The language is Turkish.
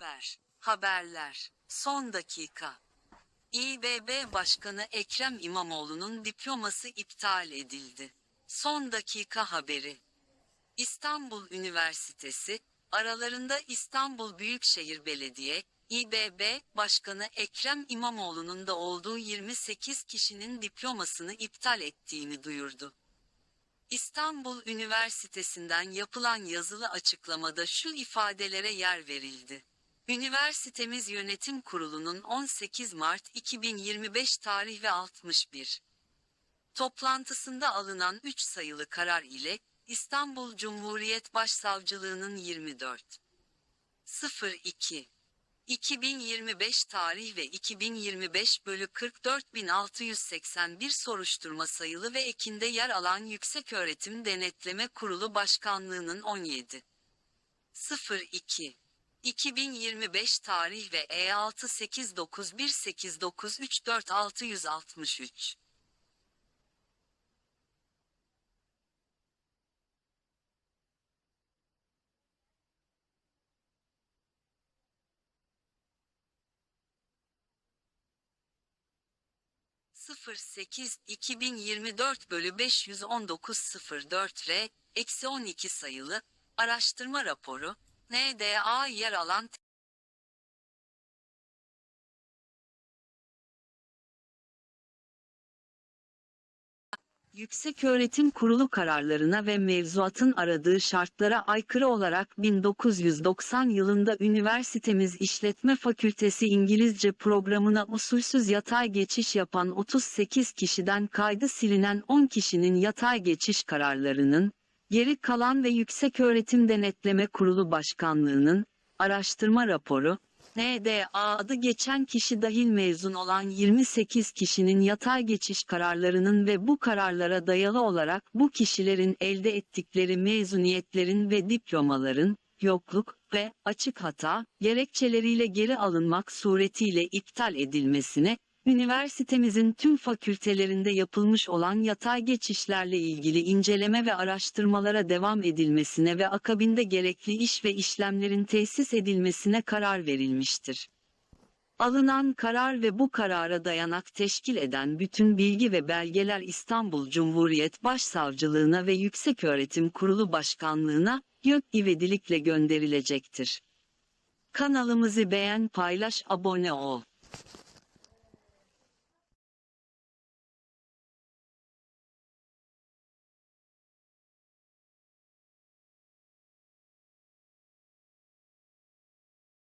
Haber. Haberler. Son dakika. İBB Başkanı Ekrem İmamoğlu'nun diploması iptal edildi. Son dakika haberi. İstanbul Üniversitesi, aralarında İstanbul Büyükşehir Belediye, İBB Başkanı Ekrem İmamoğlu'nun da olduğu 28 kişinin diplomasını iptal ettiğini duyurdu. İstanbul Üniversitesi'nden yapılan yazılı açıklamada şu ifadelere yer verildi. Üniversitemiz Yönetim Kurulu'nun 18 Mart 2025 tarih ve 61 toplantısında alınan 3 sayılı karar ile İstanbul Cumhuriyet Başsavcılığının 24 02 2025 tarih ve 2025 bölü 44681 soruşturma sayılı ve ekinde yer alan Yükseköğretim Denetleme Kurulu Başkanlığının 17 02 2025 tarih ve E E68918934663 08 2024 bölü 519 R eksi 12 sayılı araştırma raporu NDA yer alan Yükseköğretim Kurulu kararlarına ve mevzuatın aradığı şartlara aykırı olarak 1990 yılında üniversitemiz İşletme Fakültesi İngilizce programına usulsüz yatay geçiş yapan 38 kişiden kaydı silinen 10 kişinin yatay geçiş kararlarının, geri kalan ve Yükseköğretim Denetleme Kurulu Başkanlığı'nın, araştırma raporu, NDA adı geçen kişi dahil mezun olan 28 kişinin yatay geçiş kararlarının ve bu kararlara dayalı olarak bu kişilerin elde ettikleri mezuniyetlerin ve diplomaların, yokluk ve açık hata gerekçeleriyle geri alınmak suretiyle iptal edilmesine, üniversitemizin tüm fakültelerinde yapılmış olan yatay geçişlerle ilgili inceleme ve araştırmalara devam edilmesine ve akabinde gerekli iş ve işlemlerin tesis edilmesine karar verilmiştir. Alınan karar ve bu karara dayanak teşkil eden bütün bilgi ve belgeler İstanbul Cumhuriyet Başsavcılığına ve Yükseköğretim Kurulu Başkanlığına, YÖK ivedilikle gönderilecektir. Kanalımızı beğen paylaş abone ol.